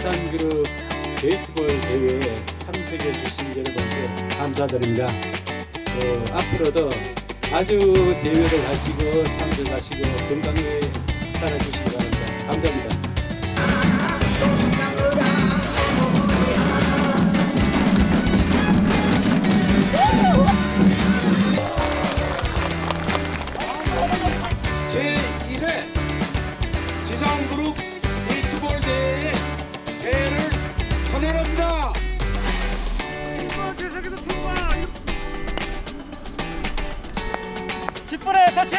지상그룹 게이트볼 대회에 참석해 주신 여러분께 감사드립니다. 어, 앞으로도 아주 대회를 하시고 참석하시고 건강히 살아주시기 바랍니다. 감사합니다. 제1회 지상그룹 깃발에 터치!